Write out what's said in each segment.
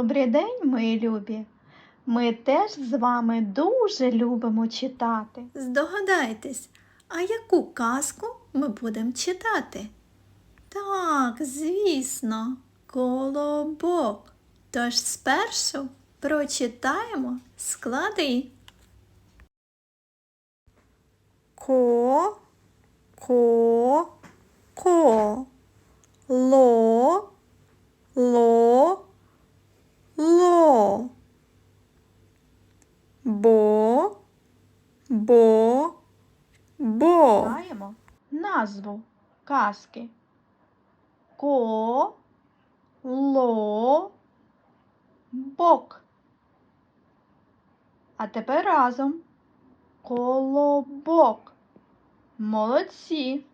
Добрий день, мої любі! Ми теж з вами дуже любимо читати. Здогадайтесь, а яку казку ми будемо читати? Так, звісно, колобок. Тож спершу прочитаємо склади. Ко, ко, ко, ло, ло, Знаємо назву казки. Ко, ло, бок. А тепер разом. Колобок. Молодці.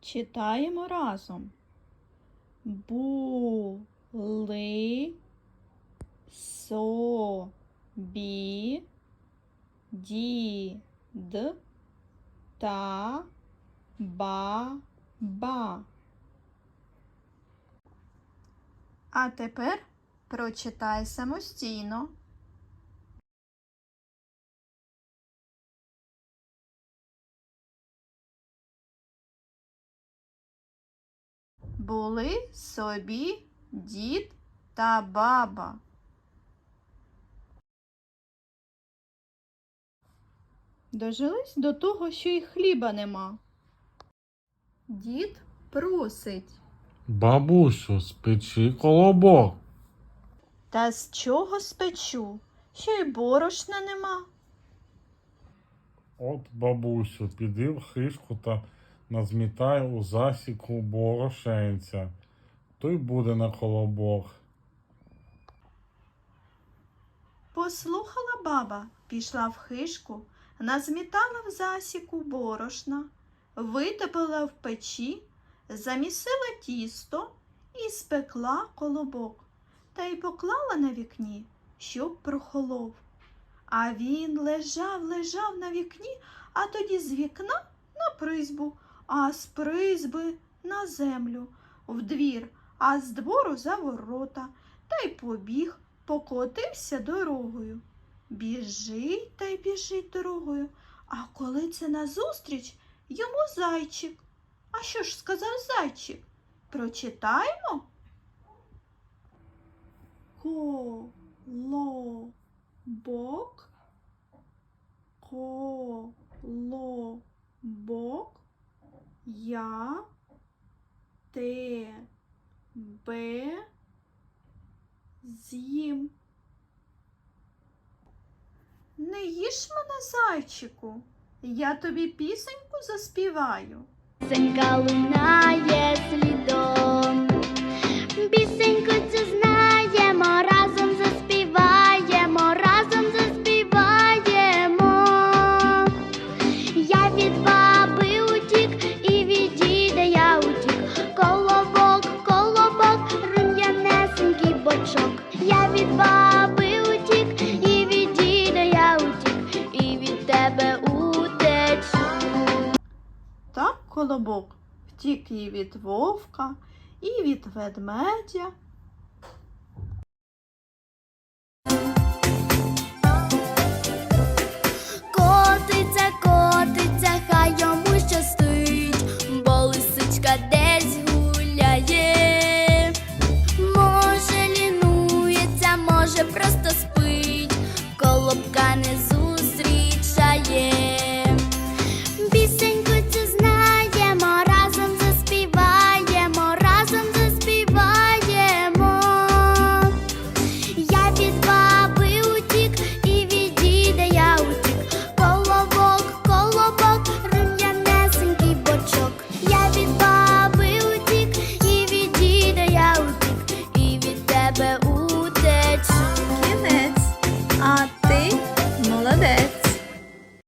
Читаємо разом. Були собі дід та баба. А тепер прочитай самостійно. Були собі дід та баба. Дожились до того, що й хліба нема. Дід просить. Бабусю, спечи колобок. Та з чого спечу? Що й борошна нема. От, бабусю, піди в хишку та назмітай у засіку борошенця. Той буде на колобок. Послухала баба, пішла в хишку, назмітала в засіку борошна, витопила в печі, замісила тісто і спекла колобок, та й поклала на вікні, щоб прохолов. А він лежав, лежав на вікні, а тоді з вікна на призьбу, а з призьби на землю, в двір, а з двору за ворота, та й побіг, покотився дорогою. Біжить та й біжить дорогою. А коли це назустріч, йому зайчик. А що ж сказав зайчик? Прочитаємо? Колобок, колобок, я тебе з'їм. Їж мене, зайчику, я тобі пісеньку заспіваю. Пісенька лунає колобок втік і від вовка, і від ведмедя.